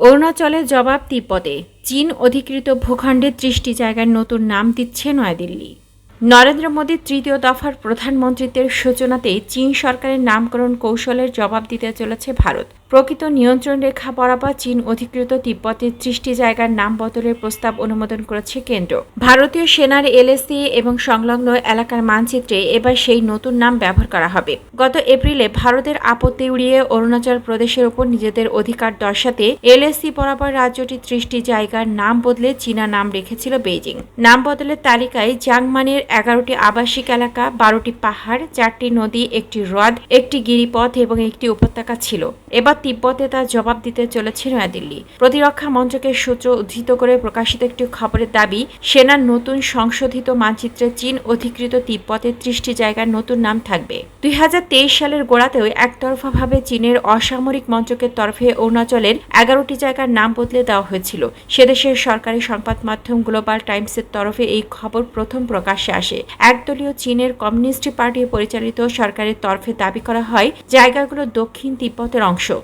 অরুণাচলের জবাব তিব্বতে। চীন অধিকৃত ভূখণ্ডের ত্রিশটি জায়গার নতুন নাম দিচ্ছে নয়াদিল্লি। নরেন্দ্র মোদীর তৃতীয় দফার প্রধানমন্ত্রীত্বের সূচনাতেই চীন সরকারের নামকরণ কৌশলের জবাব দিতে চলেছে ভারত। প্রকৃত নিয়ন্ত্রণ রেখা বরাবর চীন অধিকৃত তিব্বতের ত্রিশটি জায়গার নাম বদলের প্রস্তাব অনুমোদন করেছে কেন্দ্র। ভারতীয় সেনার এলএসি এবং সংলগ্ন এলাকার মানচিত্রে এবার সেই নতুন নাম ব্যবহার করা হবে। গত এপ্রিলে ভারতের আপত্তি উড়িয়ে অরুণাচল প্রদেশের ওপর নিজেদের অধিকার দর্শাতে এলএসি বরাবর রাজ্যটি ত্রিশটি জায়গার নাম বদলে চীনা নাম রেখেছিল বেইজিং। নাম বদলের তালিকায় জাংমানের এগারোটি আবাসিক এলাকা, বারোটি পাহাড়, চারটি নদী, একটি হ্রদ, একটি গিরিপথ এবং একটি উপত্যকা ছিল। এবার তিব্বতে তার জবাব দিতে চলেছে নয়াদিল্লি। প্রতিরক্ষা মন্ত্রকের সূত্র উদ্ধৃত করে প্রকাশিত একটি খবরের দাবি সেনার নতুন সংশোধিত মানচিত্রে চীন অধিকৃত তিব্বতের ত্রিশটি জায়গার নতুন নাম থাকবে। দুই হাজার তেইশ সালের গোড়াতেও একতরফাভাবে চীনের অসামরিক মন্ত্রকের তরফে অরুণাচলের এগারোটি জায়গার নাম বদলে দেওয়া হয়েছিল। সেদেশের সরকারি সংবাদ মাধ্যম গ্লোবাল টাইমসের তরফে এই খবর প্রথম প্রকাশ্যে আসে। একদলীয় চীনের কমিউনিস্ট পার্টি পরিচালিত সরকারের তরফে দাবি করা হয়, জায়গাগুলো দক্ষিণ তিব্বতের অংশ।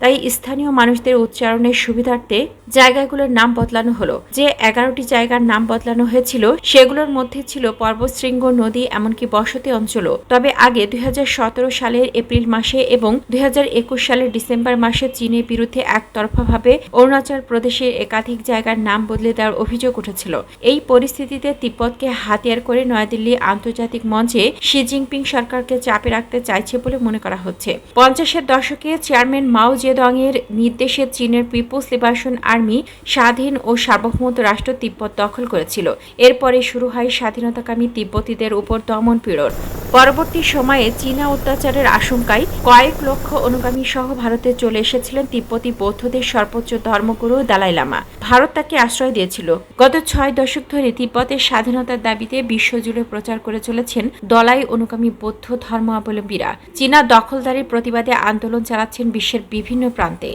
তাই স্থানীয় মানুষদের উচ্চারণের সুবিধার্থে জায়গাগুলোর নাম বদলানো হলো। যে এগারোটি জায়গার নাম বদলানো হয়েছিল, সেগুলোর মধ্যে ছিল পর্বতশৃঙ্গ নদী এমনকি বসতি অঞ্চলও। তবে আগে দুই সালের এপ্রিল মাসে এবং দুই সালের ডিসেম্বর মাসে চীনের বিরুদ্ধে একতরফাভাবে অরুণাচল প্রদেশের একাধিক জায়গার নাম বদলে দেওয়ার অভিযোগ উঠেছিল। এই পরিস্থিতিতে তিব্বতকে হাতিয়ার করে নয়াদিল্লি আন্তর্জাতিক মঞ্চে শি জিনপিং সরকারকে চাপে রাখতে চাইছে বলে মনে করা হচ্ছে। পঞ্চাশের দশকে চেয়ারম্যান মাও এর নির্দেশে চীনের পিপুলস লিবারেশন আর্মি, স্বাধীন ও সার্বভৌমত্ব রাষ্ট্র তিব্বত দখল করেছিল। এরপরে শুরু হয় স্বাধীনতাকামী তিব্বতীদের উপর দমন পীড়ন। পরবর্তী সময়ে চীনা অত্যাচারের আশঙ্কায় কয়েক লক্ষ অনুগামী সহ ভারতে চলে এসেছিলেন তিব্বতী বৌদ্ধদের সর্বোচ্চ ধর্মগুরু দালাই লামা। ভারত তাকে আশ্রয় দিয়েছিল। গত ছয় দশক ধরে তিব্বতের স্বাধীনতার দাবিতে বিশ্বজুড়ে প্রচার করে চলেছেন দলাই অনুগামী বৌদ্ধ ধর্মাবলম্বীরা। চীনা দখলদারির প্রতিবাদে আন্দোলন চালাচ্ছেন বিশ্বের বিভিন্ন প্রান্তে।